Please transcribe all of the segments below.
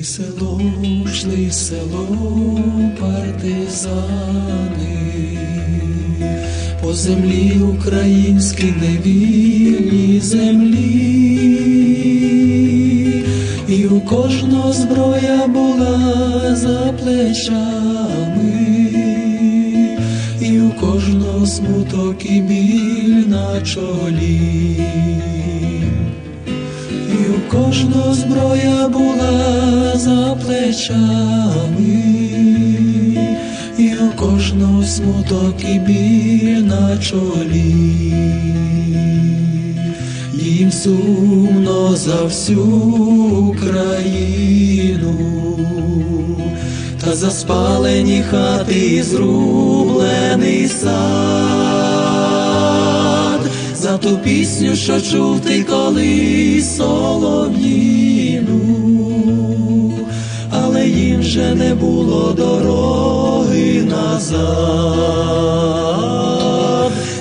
Шли селом, шли селом партизани, по землі українській невільній землі, і у кожного зброя була за плечами, і у кожного смуток і біль на чолі. Кожного зброя була за плечами, і у кожного смуток і біль на чолі, їм сумно за всю Україну, та за спалені хати зрублений сад. За ту пісню, що чув ти колись не було дороги назад,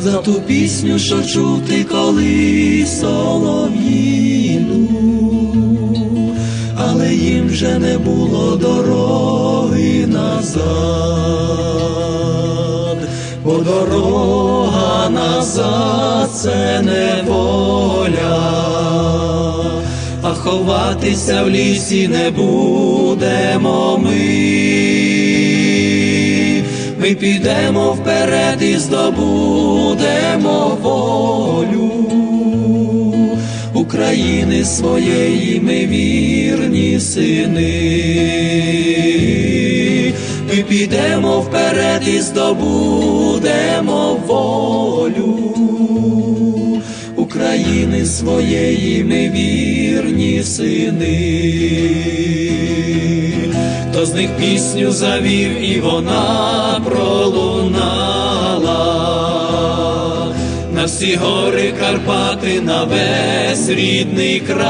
за ту пісню, що чув ти колись солов'їну, але їм вже не було дороги назад, бо дорога назад це не воля, ховатися в лісі не будемо ми. Ми підемо вперед і здобудемо волю України своєї ми вірні сини. Ми підемо вперед і здобудемо України своєї ми вірні сини. Хто з них пісню завів, і вона пролунала. На всі гори Карпати, на весь рідний край,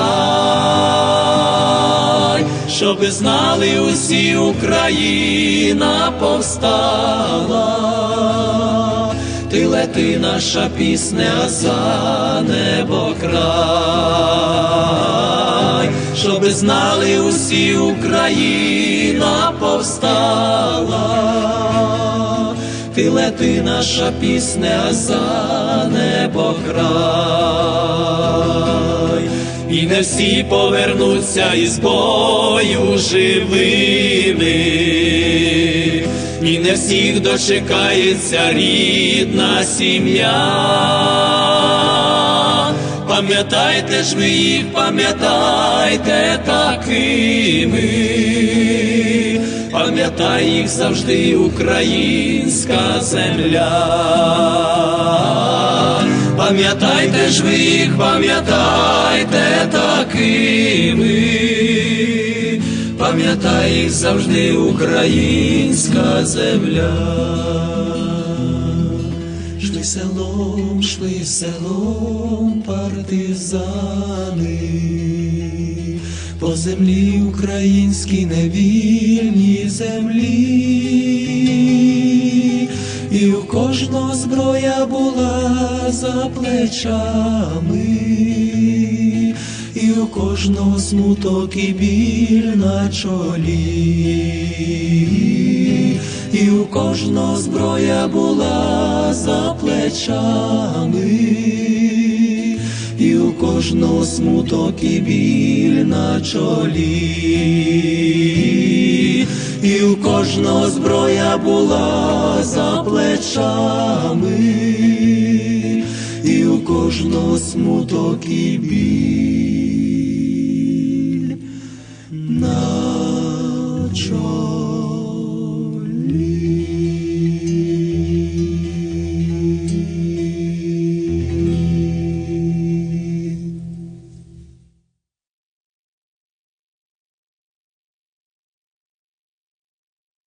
щоби знали усі Україна повстала, ти лети наша пісня за небо край, щоби знали усі Україна повстала. Ти лети наша пісня за небо край, і не всі повернуться із бою живими, і не всіх дочекається рідна сім'я. Пам'ятайте ж ви їх, пам'ятайте такими пам'ятай їх завжди українська земля. Пам'ятайте ж ви їх, пам'ятайте такими, пам'ятай їх завжди українська земля. Шли селом, шли селом партизани. По землі українській невільній землі, і у кожного зброя була за плечами, і у кожного смуток і біль на чолі, і у кожного зброя була за плечами. І у кожного смуток і біль на чолі, і у кожного зброя була за плечами, і у кожного смуток і біль. 说。